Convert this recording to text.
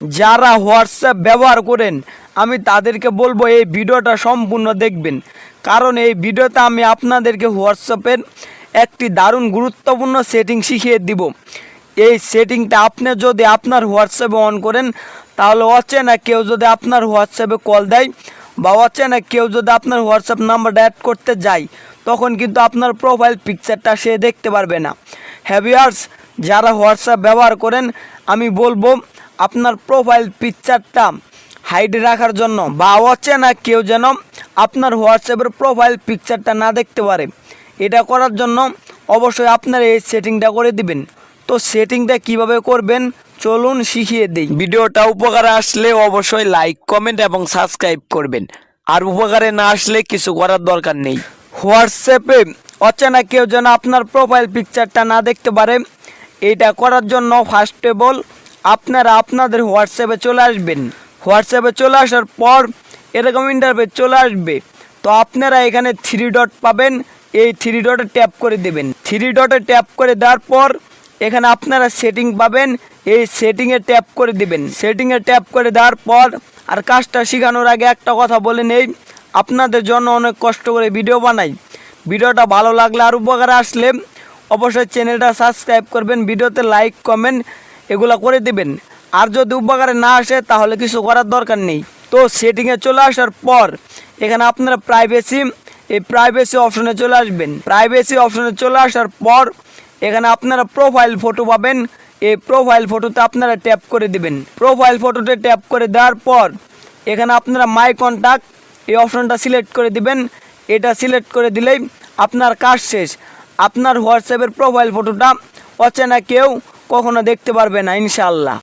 যারা হোয়াটসঅ্যাপ ব্যবহার করেন, আমি তাদেরকে বলব এই ভিডিওটা সম্পূর্ণ দেখবেন। কারণ এই ভিডিওতে আমি আপনাদেরকে হোয়াটসঅ্যাপের একটি দারুণ গুরুত্বপূর্ণ সেটিং শিখিয়ে দিব। এই সেটিংটা আপনি যদি আপনার হোয়াটসঅ্যাপে অন করেন, তাহলে অচেনা কেউ যদি আপনার হোয়াটসঅ্যাপে কল দেয় বা অচেনা কেউ যদি আপনার হোয়াটসঅ্যাপ নাম্বারটা অ্যাড করতে যায়, তখন কিন্তু আপনার প্রোফাইল পিকচারটা সে দেখতে পারবে না। হ্যাভিয়ার্স যারা হোয়াটসঅ্যাপ ব্যবহার করেন, আমি বলব আপনার প্রোফাইল পিকচারটা হাইড রাখার জন্য বা অচেনা কেউ যেন আপনার হোয়াটসঅ্যাপের প্রোফাইল পিকচারটা না দেখতে পারে। এটা করার জন্য অবশ্যই আপনার এই সেটিংটা করে দিবেন। তো সেটিংটা কীভাবে করবেন? চলুন শিখিয়ে দিই। ভিডিওটা উপকারে আসলে অবশ্যই লাইক কমেন্ট এবং সাবস্ক্রাইব করবেন। আর উপকারে না আসলে কিছু করার দরকার নেই। হোয়াটসঅ্যাপে অচেনা কেউ যেন আপনার প্রোফাইল পিকচারটা না দেখতে পারে, এটা করার জন্য ফার্স্ট আপনারা আপনাদের হোয়াটসঅ্যাপে চলে আসবেন। হোয়াটসঅ্যাপে চলে আসার পর এরকম ইন্টারভেট চলে আসবে। তো আপনারা এখানে থ্রি ডট পাবেন, এই থ্রি ডটে ট্যাপ করে দেবেন। থ্রি ডটে ট্যাপ করে দেওয়ার পর এখানে আপনারা সেটিং পাবেন, এই সেটিংয়ে ট্যাপ করে দেবেন। সেটিংয়ে ট্যাপ করে দেওয়ার পর আর কাজটা শেখানোর আগে একটা কথা বলে নেই, আপনাদের জন্য অনেক কষ্ট করে ভিডিও বানাই। ভিডিওটা ভালো লাগলে আর উপকারে আসলে অবশ্যই চ্যানেলটা সাবস্ক্রাইব করবেন, ভিডিওতে লাইক কমেন্ট এগুলো করে দিবেন। আর যদি উপকারে না আসে, তাহলে কিছু করার দরকার নেই। তো সেটিংয়ে চলে আসার পর, এখানে আপনারা প্রাইভেসি এই প্রাইভেসি অপশনে চলে আসবেন। প্রাইভেসি অপশনে চলে আসার পর, এখানে আপনারা প্রোফাইল ফটো পাবেন। এই প্রোফাইল ফটোতে আপনারা ট্যাপ করে দিবেন। প্রোফাইল ফটোতে ট্যাপ করে দেওয়ার পর, এখানে আপনারা মাই কন্ট্যাক্ট এই অপশনটা সিলেক্ট করে দিবেন। এটা সিলেক্ট করে দিলেই আপনার কাজ শেষ। আপনার হোয়াটসঅ্যাপের প্রোফাইল ফটোটা অচেনা কেউ কখনো দেখতে পারবে না ইনশাআল্লাহ।